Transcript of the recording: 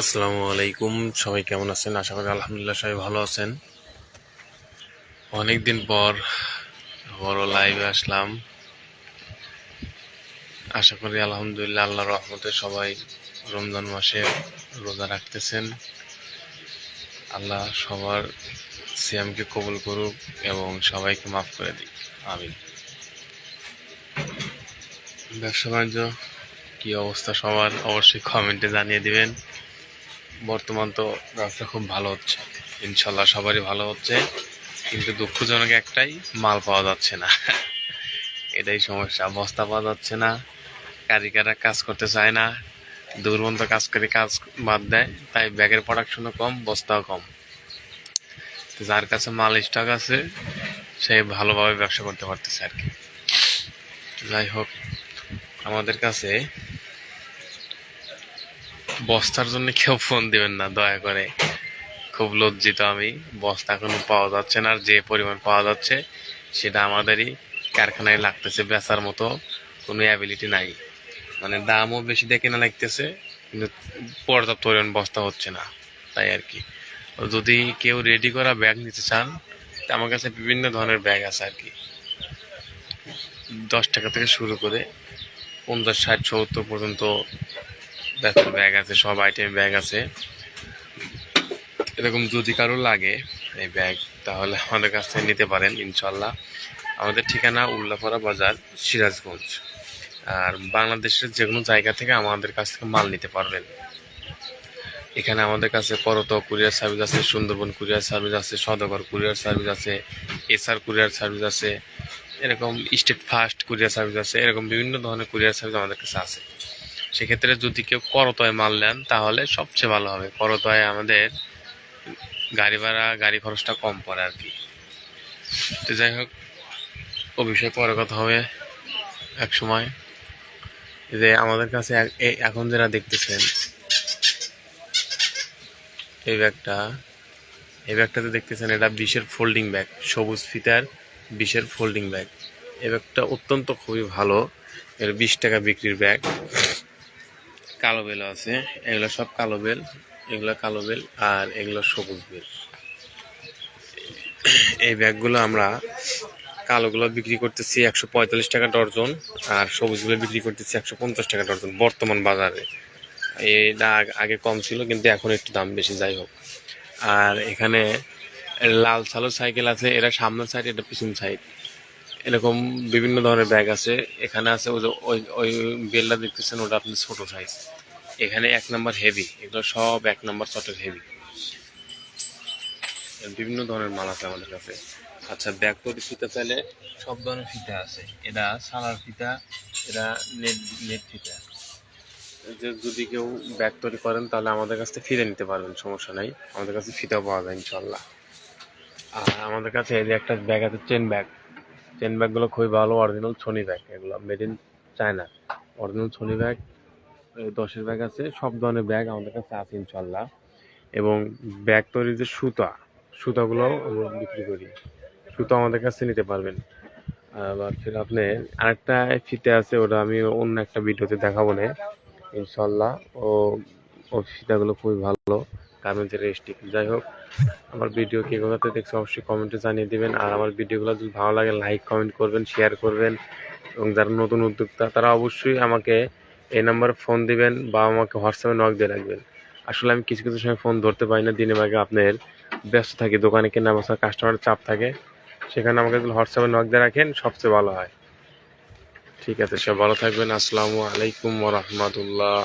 আসসালামু আলাইকুম। সবাই কেমন আছেন? আশা করি আলহামদুলিল্লাহ সবাই ভালো আছেন। অনেকদিন পর বড় লাইভে আসলাম। আশা করি আলহামদুলিল্লাহ আল্লাহ রহমতে সবাই রমজান মাসে রোজা রাখতেছেন। আল্লাহ সবার সিয়ামকে কবুল করুক এবং সবাইকে মাফ করে দিক। আমি ব্যবসা বাণিজ্য কি অবস্থা সবার? অবশ্যই কমেন্টে জানিয়ে দিবেন। বর্তমান তো ব্যবসা খুব ভালো হচ্ছে। ইনশাল্লাহ সবারই ভালো হচ্ছে। কিন্তু দুঃখজনক একটাই, মাল পাওয়া যাচ্ছে না। এটাই সমস্যা, বস্তা পাওয়া যাচ্ছে না। কারিগররা কাজ করতে চায় না। দুর্বন্ত কাজ করে কাজ বাদ দেয়, তাই ব্যাগের প্রোডাকশনও কম, বস্তাও কম। যার কাছে মাল স্টক আছে, সে ভালোভাবে ব্যবসা করতে পারতেছে আর কি। যাই হোক, আমাদের কাছে বস্তার জন্য কেউ ফোন দিবেন না, দয়া করে। খুব লজ্জিত আমি। বস্তা এখনও পাওয়া যাচ্ছে না, আর যে পরিমাণ পাওয়া যাচ্ছে, সেটা আমাদেরই কারখানায় লাগতেছে বেচার মতো। কোনো অ্যাবিলিটি নাই। মানে দামও বেশি দেখে না লাগতেছে, কিন্তু পর্যাপ্ত পরিমাণ বস্তা হচ্ছে না, তাই আর কি। যদি কেউ রেডি করা ব্যাগ নিতে চান আমার কাছে বিভিন্ন ধরনের ব্যাগ আছে আর কি। দশ টাকা থেকে শুরু করে পঞ্চাশ, ষাট, সত্তর পর্যন্ত ব্যাগের ব্যাগ আছে, সব আইটেম ব্যাগ আছে। এরকম যদি কারও লাগে এই ব্যাগ, তাহলে আমাদের কাছ থেকে নিতে পারেন, ইনশাল্লাহ। আমাদের ঠিকানা উল্লাপাড়া বাজার, সিরাজগঞ্জ। আর বাংলাদেশের যে কোনো জায়গা থেকে আমাদের কাছ থেকে মাল নিতে পারবেন। এখানে আমাদের কাছে করত কুরিয়ার সার্ভিস আছে, সুন্দরবন কুরিয়ার সার্ভিস আছে, সদগর কুরিয়ার সার্ভিস আছে, এসআর কুরিয়ার সার্ভিস আছে, এরকম স্টেট ফাস্ট কুরিয়ার সার্ভিস আছে, এরকম বিভিন্ন ধরনের কুরিয়ার সার্ভিস আমাদের কাছে আছে। সেক্ষেত্রে যদি কেউ করতয় মাল নেন তাহলে সবচেয়ে ভালো হবে। করতয় আমাদের গাড়ি ভাড়া, গাড়ি খরচটা কম পড়ে আর কি। তো যাই হোক ও বিষয়ে পরে কথা হবে এক সময়। যে আমাদের কাছে এখন যারা দেখতেছেন, এই ব্যাগটা, এই ব্যাগটাতে দেখতেছেন, এটা বিশের ফোল্ডিং ব্যাগ সবুজ ফিতার বিশের ফোল্ডিং ব্যাগ এই ব্যাগটা অত্যন্ত খুবই ভালো, এর বিশ টাকা বিক্রির ব্যাগ কালো বেল আছে, এগুলো সব কালো বেল, এগুলো কালো বেল আর এগুলো সবুজ বেল। এই ব্যাগগুলো আমরা কালোগুলো বিক্রি করতেছি একশো পঁয়তাল্লিশ টাকা ডর্জন আর সবুজগুলো বিক্রি করতেছি একশো পঞ্চাশ টাকা ডর্জন বর্তমান বাজারে। এটা আগ- আগে কম ছিল, কিন্তু এখন একটু দাম বেশি, যাই হোক। আর এখানে লাল সালো সাইকেল আছে, এটা সামনের সাইড, এটা পিছন সাইড। এরকম বিভিন্ন ধরনের ব্যাগ আছে। এখানে আছে ওই যে, ওই ওই বেলটা দেখতেছেন, ওটা আপনি ছোট সাইজ এখানে এক নাম্বার হেভি এগুলো সব এক নাম্বার চটের হেভি বিভিন্ন ধরনের মাল আছে আমাদের কাছে। আচ্ছা ব্যাগ তৈরি ফিতা চাইলে সব ধরনের ফিতা আছে। এটা সালার ফিতা, এটা নেট নেট ফিতা। যে যদি কেউ ব্যাগ তৈরি করেন, তাহলে আমাদের কাছ থেকে ফিরে নিতে পারবেন, সমস্যা নাই। আমাদের কাছে ফিতাও পাওয়া যায় ইনশাল্লাহ আর আমাদের কাছে এই যে একটা ব্যাগ আছে চেন ব্যাগ চেন ব্যাগগুলো খুবই ভালো অরিজিনাল ছনি ব্যাগ এগুলো মেড ইন চায়না অরিজিনাল ছনি ব্যাগ দশের ব্যাগ আছে, সব ধরনের ব্যাগ আমাদের কাছে আছে ইনশাল্লাহ এবং ব্যাগ তৈরির যে সুতা সুতাগুলোও আমরা বিক্রি করি। সুতা আমাদের কাছে নিতে পারবেন। আবার ফির আপনি আরেকটা ফিতে আছে, ওটা আমি অন্য একটা ভিডিওতে দেখাবো না ইনশাল্লাহ ও ও ফিতাগুলো খুবই ভালো। গার্মেন্টসের রেস্টিক যাই হোক, আমার ভিডিও কে কোথাতে দেখছে, অবশ্যই কমেন্টে জানিয়ে দিবেন। আর আমার ভিডিওগুলো যদি ভালো লাগে লাইক কমেন্ট করবেন শেয়ার করবেন। এবং যারা নতুন উদ্যোক্তা, তারা অবশ্যই আমাকে এই নাম্বারে ফোন দিবেন বা আমাকে হোয়াটসঅ্যাপে নক দিয়ে রাখবেন। আসলে আমি কিছু কিছু সময় ফোন ধরতে পারি না। দিনে ভাগে আপনার ব্যস্ত থাকি, দোকানে কেনা বসা কাস্টমারের চাপ থাকে। সেখানে আমাকে যদি হোয়াটসঅ্যাপে নক দিয়ে রাখেন, সবচেয়ে ভালো হয়। ঠিক আছে সব ভালো থাকবেন। আসসালামু আলাইকুম রহমতুল্লাহ।